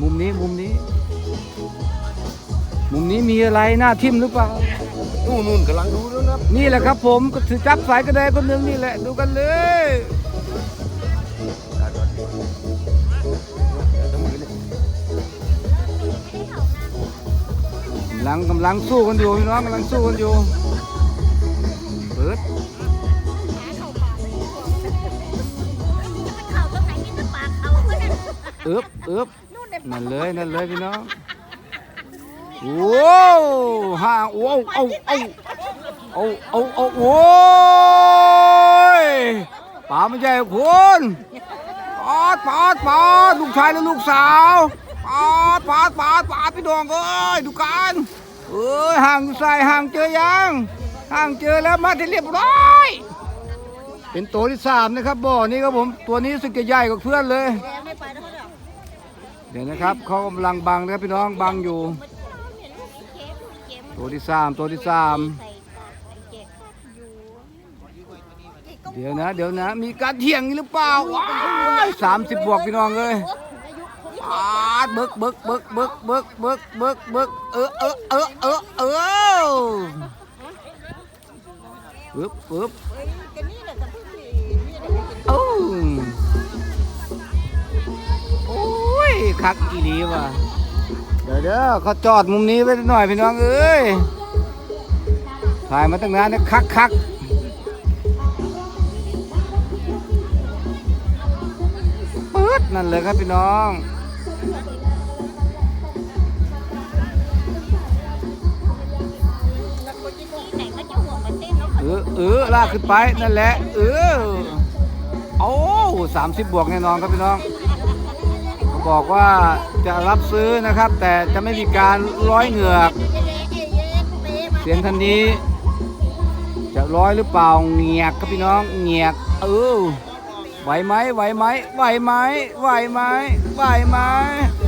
มุมนี้มุมนี้ มุมนี้มีอะไรหน้าทิ่มหรือเปล่า นู่นนู่นกำลังดูแล้วนะนี่แหละครับผมก็ถือจับสายกระแดคนหนึ่งนี่แหละดูกันเลยกำลังกำลังสู้กันอยู่พี่น้องกำลังสู้กันอยู่เปิดเขาตรงไหนกินแต่ปากเขาก็นั่นเอึบเอึบ นั่นเลยนั่นเลยพี่น้องโว้าวฮ่าโอ้เอาเอาเอาเอาเอาโอ้ยป่าไม่ใช่คุณปาดปาดปาดลูกชายและลูกสาวปาดปาดปาดปาดพี่น้องเอ้ยดูกันเอ้ยห่างอยู่ใส่ห่างเจอยังห่างเจอแล้วมาที่เรียบร้อยเป็นตัวที่สามนะครับบ่อนี้ครับผมตัวนี้สึกจะใหญ่กว่าเพื่อนเลย เดี๋ยวนะครับเขากำลังบังนะครับพี่น้องบังอยู่ ตัวที่สามตัวที่สามเดี๋ยวนะ เดี๋ยวนะ มีการเถียงนี่หรือเปล่าว้าสามสิบบวกพี่น้องเลยปาดบิกบิกบิกบิกบิกบิกบิกเบิกเออเออเออเออเออปึ๊บปึ๊บโอ้โอ้ ยคักอีดีว่ะเดี๋ยวเด้อเขาจอดมุมนี้ไว้หน่อยพี่น้องเอ้ยถ่ายมาตั้งนานเนี่ยคักคักปึ๊ดนั่นเลยครับพี่น้องที่ไหนก็จะห่วงมาเต้นเออเออลากขึ้นไปนั่นแหละเออโอ้สามสิบบวกแน่นอนครับพี่น้อง บอกว่าจะรับซื้อนะครับ แต่จะไม่มีการร้อยเหงือก เสียงทันนี้ จะร้อยหรือเปล่าเงียกครับพี่น้องเงียกเออไหวไหมไหวไหมไหวไหมไหวไหมไหวไหม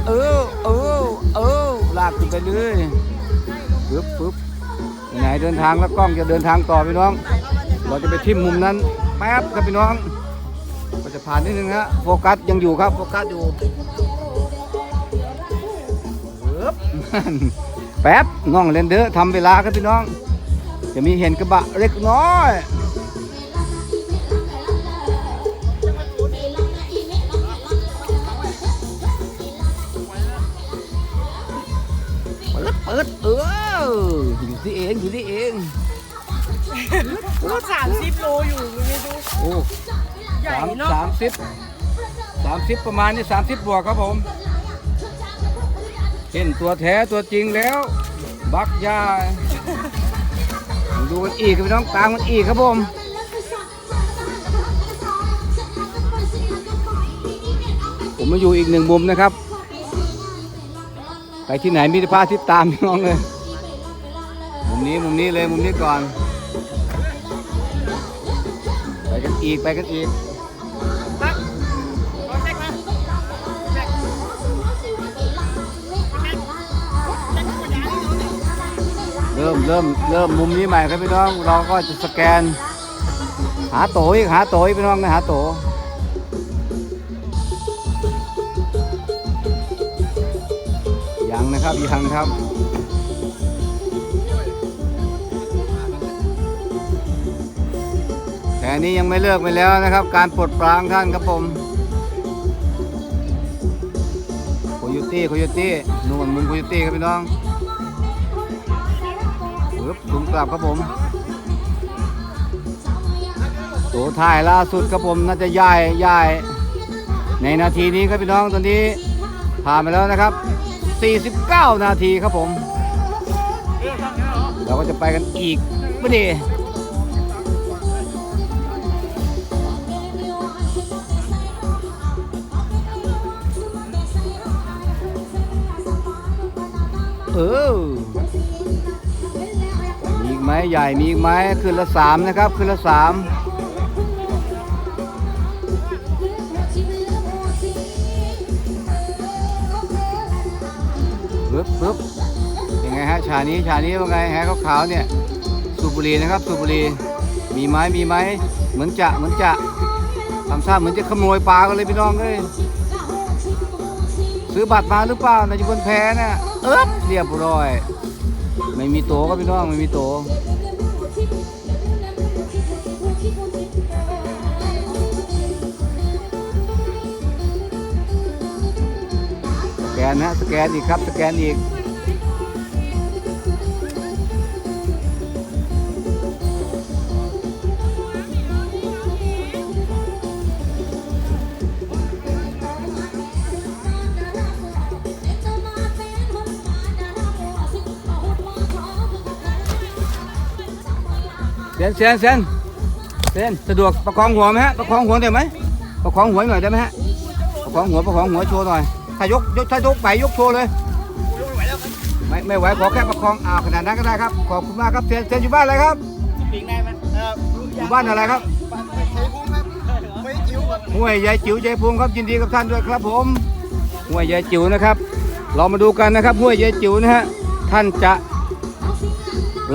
เออเออเออลากขึ้นไปเลยปึ๊บปึ๊บไหนเดินทางแล้วกล้องจะเดินทางต่อพี่น้อง เราจะไปทิ่มมุมนั้นแป๊บครับพี่น้อง จะผ่านนิดนึงฮะโฟกัสยังอยู่ครับโฟกัสอยู่ปึ๊บแป๊บน้องเรนเดอร์ทำเวลาครับพี่น้อง จะมีเห็นกระบะเล็กน้อยเปิดเปิดเอออยู่ที่เองอยู่ที่เองก็สามสิบโลอยู่ไม่ดูโอ้ ใหญ่สามเนาะสามสิบสามสิบประมาณนี้สามสิบบวกครับผมเห็นตัวแท้ตัวจริงแล้ว บักยาดูกันอีกครับพี่น้องตามกันอีกครับผมผมมาอยู่อีกหนึ่งมุมนะครับ ไปที่ไหนมีแต่พระอาทิตย์ตามพี่น้องเลยมุมนี้มุมนี้เลยมุมนี้ก่อน ไปกันอีกไปกันอีก ริ่มเริ่มเริ่มมุมนี้ใหม่ครับพี่น้อง เราก็จะสแกน หาโตอีกหาโตอีกพี่น้องนะหาโตยังนะครับยังครับแต่อันนี้ยังไม่เลิกไปแล้วนะครับ การปลดปลางท่านครับผมโคโยตี้โคโยตี้นู่นมุมโคโยตี้ครับพี่น้อง ปึ๊บถุงกลับครับผมตัวถ่ายล่าสุดครับผมน่าจะย่ายย่าย ในนาทีนี้ครับพี่น้องตอนนี้ผ่านไปแล้วนะครับ 49 นาทีครับผม เราก็จะไปกันอีกไม่ดีเออ มีอีกไหมใหญ่มีอีกไหมคืนละสามนะครับคืนละสามปึ๊บปึ๊บยังไงฮะชานี้ชานี้ว่าไงฮะขาวๆเนี่ยสูบบุหรี่นะครับสูบบุหรี่มีไหมมีไหมเหมือนจะเหมือนจะทำท่าเหมือนจะขโมยปลากันเลยพี่น้องเลยซื้อบัตรมาหรือเปล่าในจุนแพ้น่ะเอ๊บเรียบร้อย ไม่มีโตก็พี่น้องไม่มีโตสแกนนะสแกนอีกครับสแกนอีก เซนเซนเซนเซนสะดวกประคองหัวไหมฮะประคองหัวได้ไหมประคองหัวหน่อยได้ไหมฮะประคองหัวประคองหัวโชว์หน่อยถ้ายกยกถ้ายกไปยกโชว์เลยไม่ไม่ไหวขอแค่ประคองอ้าวขนาดนั้นก็ได้ครับขอบคุณมากครับเซนเซนอยู่บ้านอะไรครับปิงได้ไหมอยู่บ้านอะไรครับใช้พุงครับไม่จิ้วครับห้วยยายจิ๋วยายพวงครับยินดีกับท่านด้วยครับผมห้วยยายจิ๋วนะครับ เรามาดูกันนะครับห้วยยายจิ๋วนะฮะท่านจะ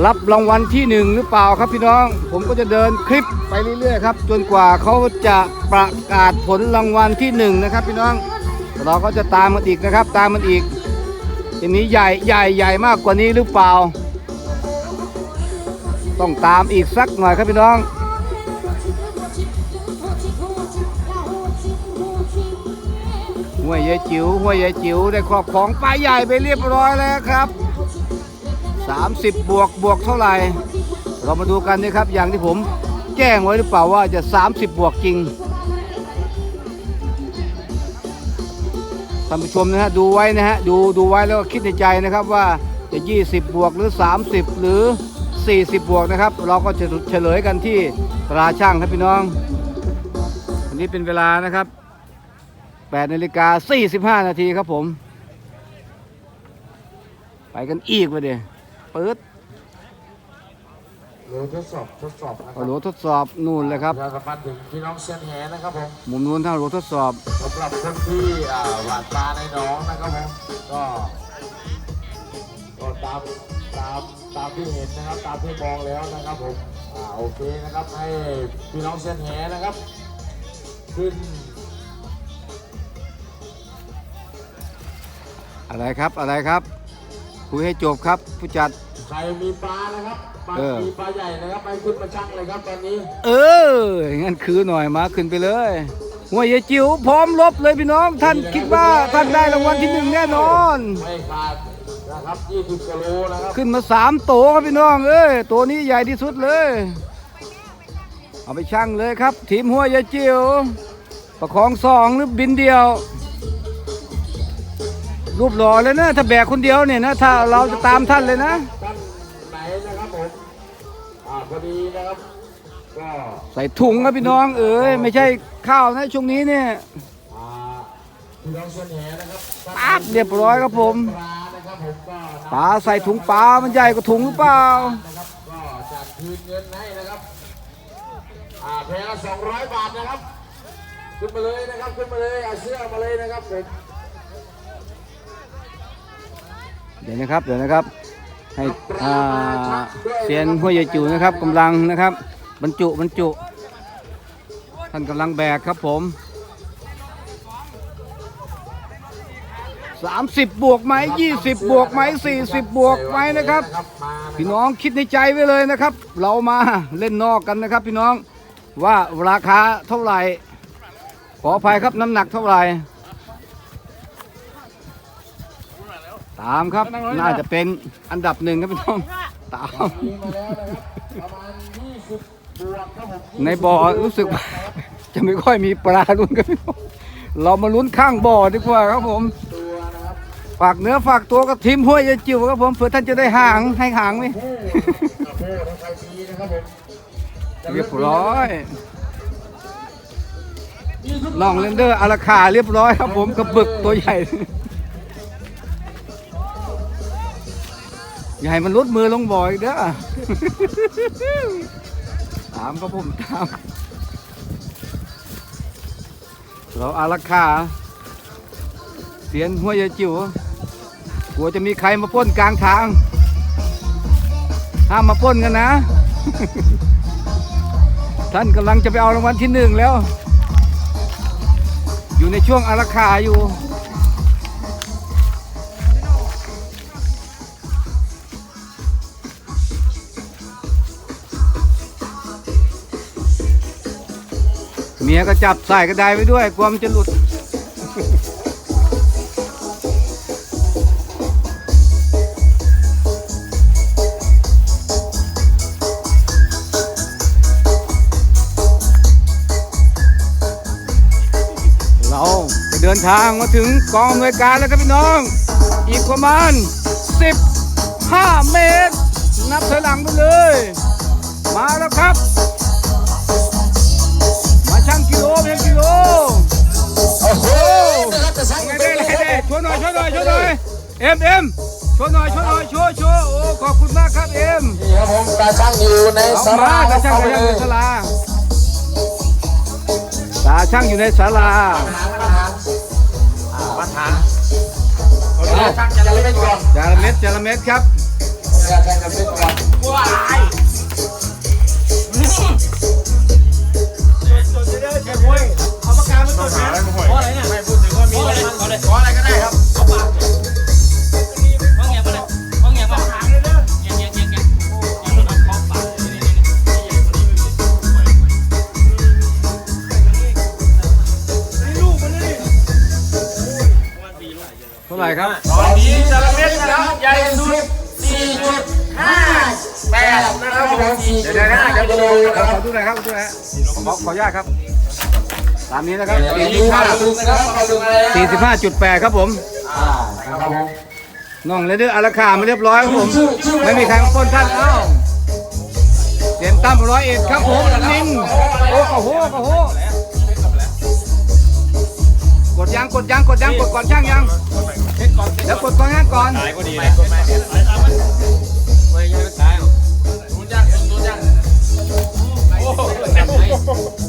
รับรางวัลที่หนึ่งหรือเปล่าครับพี่น้อง ผมก็จะเดินคลิปไปเรื่อยๆครับ จนกว่าเขาจะประกาศผลรางวัลที่หนึ่งนะครับ พี่น้องเราก็จะตามมันอีกนะครับ ตามมันอีกทีนี้ใหญ่ใหญ่ใหญ่มากกว่านี้หรือเปล่า ต้องตามอีกสักหน่อยครับพี่น้องห้วยยายจิ๋วห้วยยายจิ๋วได้ครอบของปลาใหญ่ไปเรียบร้อยแล้วครับ 30 บวกบวกเท่าไหร่ เรามาดูกันนะครับ อย่างที่ผมแจ้งไว้หรือเปล่าว่าจะ 30 บวกจริงท่านผู้ชมนะฮะดูไว้นะฮะดูดูไว้แล้วก็คิดในใจนะครับว่าจะ 20 บวกหรือ 30 หรือ 40 บวกนะครับ เราก็จะเฉลยกันที่ตราช่างครับพี่น้องวันนี้เป็นเวลานะครับ8นาฬิกา45 นาทีครับผม ไปกันอีกไปเดี๋ยว ปิดโหลทดสอบทดสอบนะคเอารับโหลทดสอบนู่นเลยครับประชาสัมพันธ์ถึงพี่น้องเซียนแหนะครับผมมุมนู้นถ้าโหลทดสอบ สำหรับคนที่อ่าหวานปลาในหนองนะครับผมก็ก็ตามตามตามที่เห็นนะครับ ตามที่มองแล้วนะครับผมอ่าโอเคนะครับให้พี่น้องเซียนแหนะครับ ขึ้นอะไรครับอะไรครับ คุยให้จบครับผู้จัด ใครมีปลานะครับปลาเออ มีปลาใหญ่นะครับไปขึ้นมาชั่งเลยครับตอนนี้เอองั้นคือหน่อยมาขึ้นไปเลยหัวยายจิ๋วพร้อมลบเลยพี่น้อง ท่านคิดว่าท่านได้รางวัลที่หนึ่งแน่นอน ไม่ขาดนะครับ20กิโลนะครับขึ้นมาสามโตครับพี่น้องเอ้ยตัวนี้ใหญ่ที่สุดเลย เอาไปชั่งเลยครับ ทีมหัวยายจิ๋วประคองสองหรือบินเดียว รูปหล่อเลยนะ ถ้าแบกคนเดียวเนี่ยนะ ถ้าเราจะตามท่านเลยนะ ท่าน พอดีนะครับก็ใส่ถุงครับพี่น้อง เอ้ยไม่ใช่ข้าวนะช่วงนี้เนี่ยอ่าพี่น้องเชียนแหนะครับปั๊บเรียบร้อยครับผมปลานะครับผมก็นำปลาใส่ถุงปลามันใหญ่กว่าถุงหรือเปล่านะครับก็จัดคืนเงินให้นะครับอ่าแพงละ200บาทนะครับขึ้นมาเลยนะครับขึ้นมาเลยเอาเสื้อมาเลยนะครับผมเดี๋ยวนะครับเดี๋ยวนะครับ ให้เซียนห้วยยายจูนะครับกำลังนะครับ บรรจุบรรจุ ท่านกำลังแบกครับผม 30 บวกไหม20 บวกไหม40 บวกไหมนะครับ พี่น้องคิดในใจไว้เลยนะครับ เรามาเล่นนอกกันนะครับ พี่น้องว่าราคาเท่าไหร่ ขออภัยครับน้ำหนักเท่าไหร่ ตามครับ น่าจะเป็นอันดับหนึ่งครับพี่น้องตามมีมาแล้วนะครับประมาณ20บวกครับผมในบ่อรู้สึกว่าจะไม่ค่อยมีปลาลุ้นกันพี่น้องเรามาลุ้นข้างบ่อดีกว่าครับผมตัวนะครับฝากเนื้อฝากตัวกับทีมห้วยยายจิ๋วครับผมเผื่อท่านจะได้ห่างให้ห่างไหมโอ้โหโอ้โหทางไฟดีนะครับผมเรียบร้อยน้องเลนเดอร์อาราคาเรียบร้อยครับผมกระบึกตัวใหญ่ อย่าให้มันลดมือลงบ่อยเด้อตามครับผมตาม เราอาราคา เสียนหัวยาจิ๋วกลัวจะมีใครมาป้นกลางทาง ห้ามมาป้นกันนะ ท่านกำลังจะไปเอารางวัลที่หนึ่งแล้ว อยู่ในช่วงอาราคาอยู่ ก็จับใส่กระไดไว้ด้วยกลัวมันจะหลุด เราจะเดินทางมาถึงกองอำนวยการแล้วครับพี่น้อง อีกประมาณ 15 เมตร นับถอยหลังไปเลย มาแล้วครับ วยหน่อยช่วยหน่อยช่วยหน่อยเอ็มเอ็มช่วยหน่อยช่วยหน่อยช่วยช่วยโอ้ขอบคุณมากครับเอ็มนี่ครับผมตาช่างอยู่ในเอาสามาราตาช่างเข้าตาไปช่างเลอยู่ยในศาลาตาช่างอยู่ในศาลามาถามช่างจะเล่นก่อนจาระเม็ดจาระเม็ดครับช่างจะเล่นก่อนเอาปากกามาตรวจนะเพราะอะไรเนี่ยไม่พูด ถึงว่ามีอะไรเอาเลยขออะไรก็ได้ครับเอาปากห้องเงียบมาเลยห้องเงียบมาหางเลยเด้อเงียบเงียบเงียบเงียบโอ้ยมันเอาของปากนี่นี่นี่ลูกมันนี่เท่าไหร่ครับตอนนี้จระเม็ดนะครับใหญ่สุด4.5แปดนะครับผมสี่เดี๋ยวนะเดี๋ยวกิโลดูนะคขรัอบดูหน่อยครับขอดูหน่อยขอขออนุญาตครับ ตามนี้นะครับดูข้าวดูนะครับข้าวดูอะไรนะ45.8ครับผมอ่านะครับผมน้องเลยเด้ออาราคามาเรียบร้อยครับผม ไม่มีใครมาปล้นท่านเอ้าเด่นตั้มร้อยเอ็ดครับผมนินโอ้โหโอ้โหกดยังกดยังกดยังกดก่อนช่างยังเดี๋ยวกดก่อนช่างก่อนตายก็ดีเลยไม่ยังตายหรอดูยากดูยากโอ้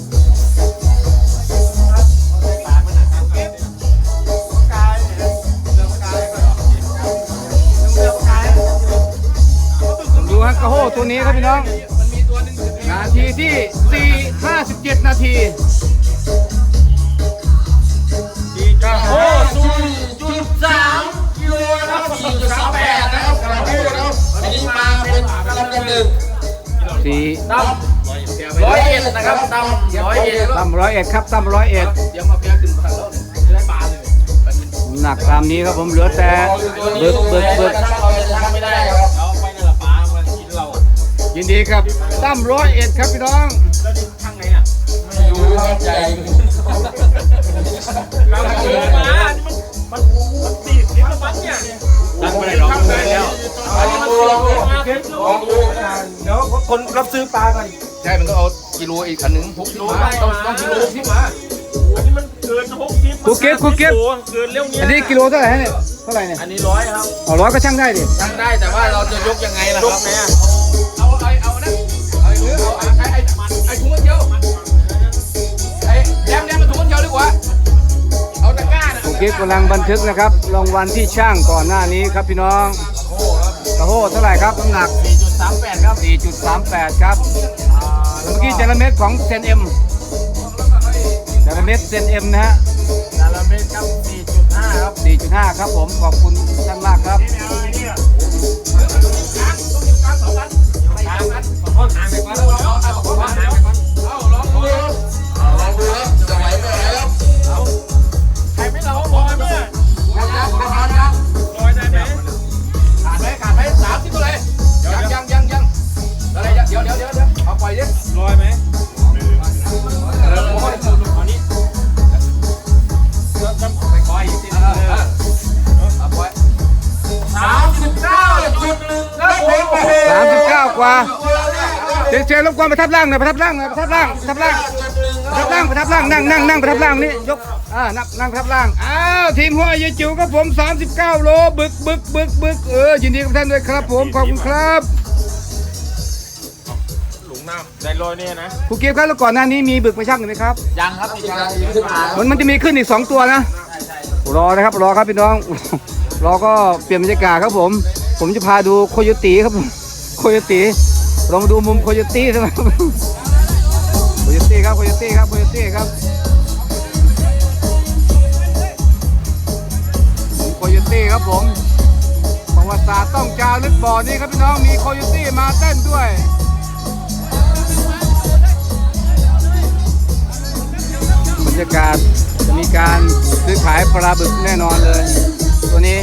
นี้ครับพี่น้องนาทีที่ 4 57 นาทีโอ้สี่จุดสามกิโลนะครับสี่จุดสามแปดนะครับกระพูนะครับอันนี้มาเป็นกำลังกันหนึ่ง4ร้อยเอ็ดนะครับตำร้อยเอ็ดตั้มร้อยเอ็ดครับตั้มร้อยเอ็ดเดี๋ยวมาเพียขึ้นมาแล้วจะได้ปลาเลยหนักตามนี้ครับผมเหลือแต่เบิกเบิกเบิกเราจะทำไม่ได้ครับ ยินดีครับตั้มร้อยเอ็ดครับพี่น้องแล้วดิข้างไหนอะไม่รู้ครับใหญ่เราเจอมานี่มันมันมันตีดลิ้นมันเนี่ยตั้งไปไหนหรอกเลยแล้วลองดูลองดูลองดูเดี๋ยวคนรับซื้อปลาก่อนใช่มันก็เอากิโลอีกอันหนึ่งหกสิบโลบามาทต้องต้องกิโลสิบมาอันนี้มันเกินหกสิบเกินเร็วเนี้ยอันนี้กิโลเท่าไหร่ฮะเนี่ยเท่าไหร่เนี่ยอันนี้ร้อยครับเอาร้อยก็ช่างได้ดิช่างได้แต่ว่าเราจะยกยังไงล่ะยคกรับไหนอ่ ตะกร้าน่ะผมคิดกำลังบันทึกนะครับรางวัลที่ช่างก่อนหน้านี้ครับพี่น้องกระโหเท่าไหร่ครับน้ำหนัก 4.38 ครับ 4.38 ครับแล้วเมื่อกี้เจลเม็ดของเซนเอ็มเจลเม็ดเซนเอ็มนะฮะดาราเมตรครับ 4.5 ครับ 4.5 ครับผม ขอบคุณท่านมากครับ เจเจรบกวนประทับร่างหน่อยประทับร่างหน่อยประทับร่างประทับร่างประทับร่างประทับร่างนั่งนั่งนั่งประทับร่างนี่ยกอ่านั่งนั่งประทับร่างอ้าวทีมหัวยายจิ๋วครับผม 39 โลบึกบึกบึกบึกเออยินดีกับท่านด้วยครับผมขอบคุณครับหลุมน้ำได้ลอยเนี่ยนะครูเกียร์ครับแล้วก่อนหน้านี้มีบึกมาช่างอยู่ไหมครับยังครับอีกยังยังขึ้นมามันมันจะมีขึ้นอีก 2 ตัวนะรอนะครับรอครับพี่น้องรอก็เปลี่ยนบรรยากาศครับผม ผมจะพาดูโคโยตีครับผมโคโยตี ลองมาดูมุมโคโยตีใช่ไหมโคโยตีครับโคโยตี้ครับโคโยตี้ครับโคโยตี้ครับผมประวัติศาสตร์ต้องจารึกบ่อนี้ครับพี่น้องมีโคโยตี้มาเต้นด้วยบรยากาศจะมีการซื้อขายปลาบึกแน่นอนเลย ตัวนี้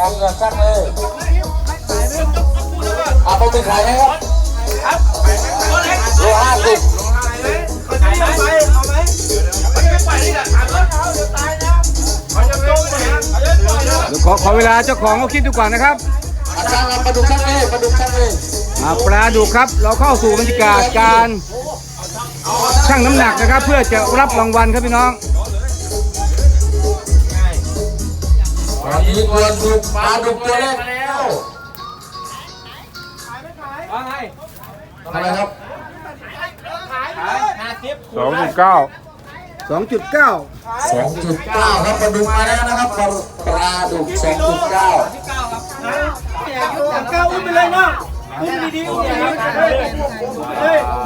ครับกองเงินช่างเลยอ่าต้องเป็นขายไหมครับโลห้าสิบเดี๋ยวขอขอเวลาเจ้าของเขาคิดดูก่อนนะครับอาจารย์มาประดุกช่างเลยประดุกช่างเลยอ่าปลาดุกครับ เราเข้าสู่บรรยากาศการชั่งน้ำหนักนะครับ เพื่อจะรับรางวัลครับพี่น้อง ตอนนี้ตัวดุกมาดุกตัวแรกมาแล้วว่าไงทำไมครับห้าสิบสองจุดเก้าสองจุดเก้าครับประดุกมาแล้วนะครับปลาดุกสองจุดเก้าเก้าอุ้มไปเลยเนาะอุ้มดีๆอุ้มดี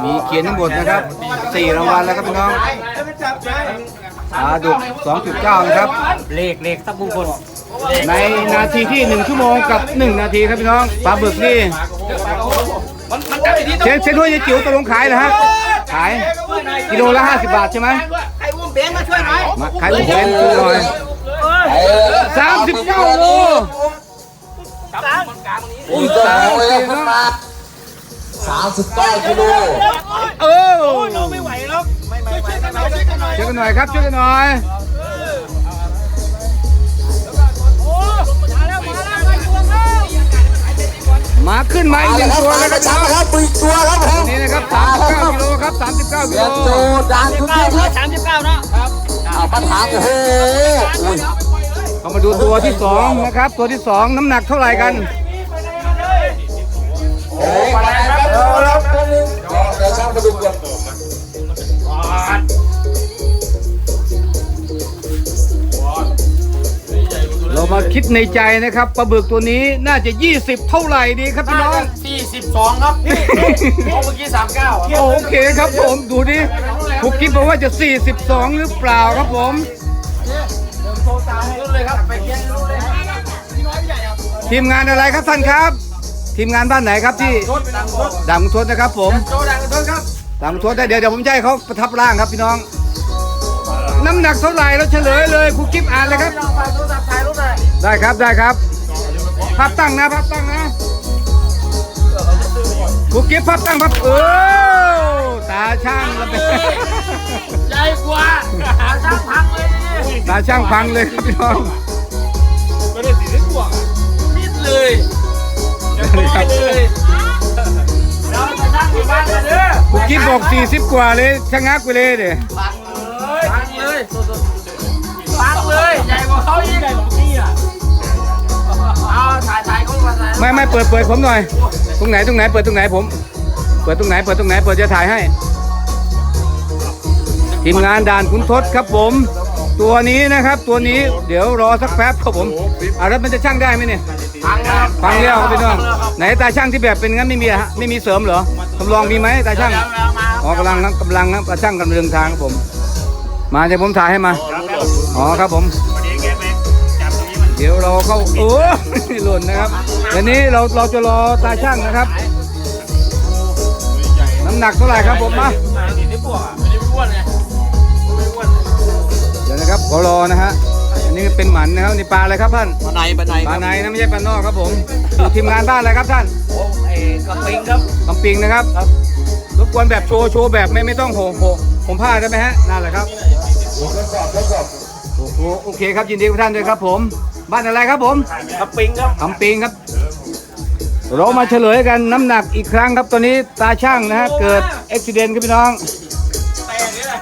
มีเขียนทั้งหมดนะครับสี่รางวัลแล้วครับพี่น้องปลาดุก2.9 นะครับ เลขเลขสักบุคคล ในนาทีที่ 1 ชั่วโมงกับ 1 นาทีครับพี่น้องปลาบึกนี่มันมันจับอีกทีเชนเชนด้วยยายจิ๋วตกลงขายเหรอฮะขายกิโลละ 50 บาทใช่ไหมใครอุ้มเบนมาช่วยหน่อยมาขายบุกเป็นช่วยหน่อย39โลอุ้ยตัวโตเลยครับขึ้นมาสามสิบเก้ากิโลเออไม่ไหวแล้วช่วยกันหน่อยครับช่วยกันหน่อย มาขึ้นมาอีกหนึ่งตัวแล้วครับช้าครับปีกตัวครับผมนี่นะครับ39กิโลครับ39กิเสีโลยโจดังทุกทีครับสามสิบเก้าเนาะอ่าปัญหาโอ้โหอุ้ยเรามาดูตัวที่สองนะครับ ตัวที่สองน้ำหนักเท่าไหร่กัน ในใจนะครับปลาบึกตัวนี้น่าจะ 20 เท่าไหร่ดีครับพี่น้อง สี่สิบสองครับนี่เมื่อกี้สามเก้าโอเคครับผมดูดิผมคิดบอกว่าจะ 42 หรือเปล่าครับผมรุ่นเลยครับ ไปเย็นรุ่นเลยทีมงานอะไรครับท่านครับ ทีมงานบ้านไหนครับที่รถดังรถดังทวนนะครับ ผมโจดังรถครับดังทวนได้เดี๋ยวเดี๋ยวผมจะให้เขาประทับร่างครับพี่น้อง น้ำหนักเท่าไหร่แล้วเฉลยเลยครูกิฟอ่านเลยครับลองไปโทรศัพท์ถ่ายรูปหน่อย ได้ครับได้ครับภาพตั้งนะภาพตั้งนะครูกิฟภาพตั้งภาพเออตาช่างแล้วเป็นใหญ่กว่าหาช่างพังเลยนี่ตาช่างพังเลยครับพี่น้องก็ได้สี่สิบกว่ามิดเลยจะปล่อยเลยเราจะช่างอยู่บ้านกันเด้อครูกิฟบอก40กว่าเลยชะงักไปเลยเดี๋ยฟังเลยฟังเลยใหญ่กว่าเขาอีกใหญ่กว่าพี่อะเอา ถ่ายถ่ายคนมาถ่ายไม่ไม่เปิดเปิดผมหน่อย ตรงไหนตรงไหนเปิดตรงไหนผม เปิดตรงไหนเปิดตรงไหนเปิดจะถ่ายให้ ทีมงานด่านคุณทศครับผม ตัวนี้นะครับตัวนี้เดี๋ยวรอสักแป๊บครับผมอะแล้วมันจะช่างได้ไหมเนี่ยฟังนะครับฟังแล้วครับพี่น้องไหนตาช่างที่แบบเป็นงั้นไม่มีอะฮะไม่มีเสริมเหรอทำลองมีไหมตาช่างอ๋อกำลังกำลังนะตาช่างกำลังเดินทางครับผม มาเดี๋ยวผมถ่ายให้มาอ๋อครับผม เดี๋ยวเราเข้าโอ้หล่นนะครับเดี๋ยวนี้เราเราจะรอตาช่างนะครับ น้ำหนักเท่าไหร่ครับผมมาสี่สิบกว่าไม่ได้อ้วนไงไม่อ้วนเดี๋ยวนะครับขอรอนะฮะอันนี้เป็นหมันนะครับนี่ปลาอะไรครับท่านบันไดบันไดปลาในนะไม่ใช่ปลานอกครับผมอยู่ทีมงานบ้านอะไรครับท่านโอ้เอกระปิงครับลำปิงนะครับรบกวนแบบโชว์โชว์แบบไม่ไม่ต้องโหโหผมผ้าได้ไหมฮะนั่นแหละครับทดสอบทดสอบโอ้โหโอเคครับยินดีกับท่านด้วยครับผม บ้านอะไรครับผมกระปิงครับลำปิงครับ เรามาเฉลยกันน้ำหนักอีกครั้งครับ ตอนนี้ตาช่างนะฮะเกิดอุบิเหตุครับพี่น้องแต่นี่แหละ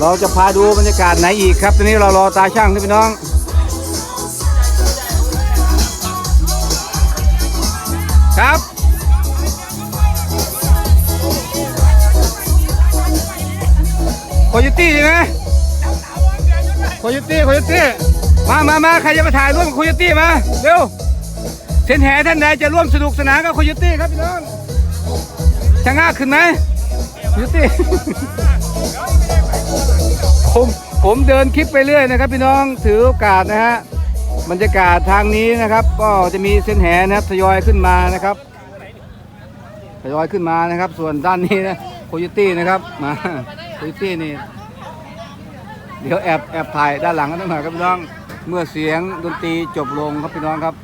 เราจะพาดูบรรยากาศไหนอีกครับ ตอนนี้เรารอตาช่างครับพี่น้องครับโคโยตี้ใช่ไหมโคโยตี้โคโยตี้ มามามาใครจะมาถ่ายร่วมกับโคโยตี้มาเร็วเซนแหท่านใดจะร่วมสนุกสนานกับโคโยตี้ครับพี่น้องจะง่าขึ้นไหมโคโยตี้ ผมผผมเดินคลิปไปเรื่อยนะครับ พี่น้องถือโอกาสนะฮะบรรยากาศทางนี้นะครับ ก็จะมีเส้นแหนะครับทยอยขึ้นมานะครับทยอยขึ้นมานะครับ ส่วนด้านนี้นะโคโยตี้นะครับมาโคโยตี้นี่เดี๋ยวแอบแอบถ่ายด้านหลังกันหน่อยครับพี่น้อง เมื่อเสียงดนตรีจบลงครับพี่น้องครับ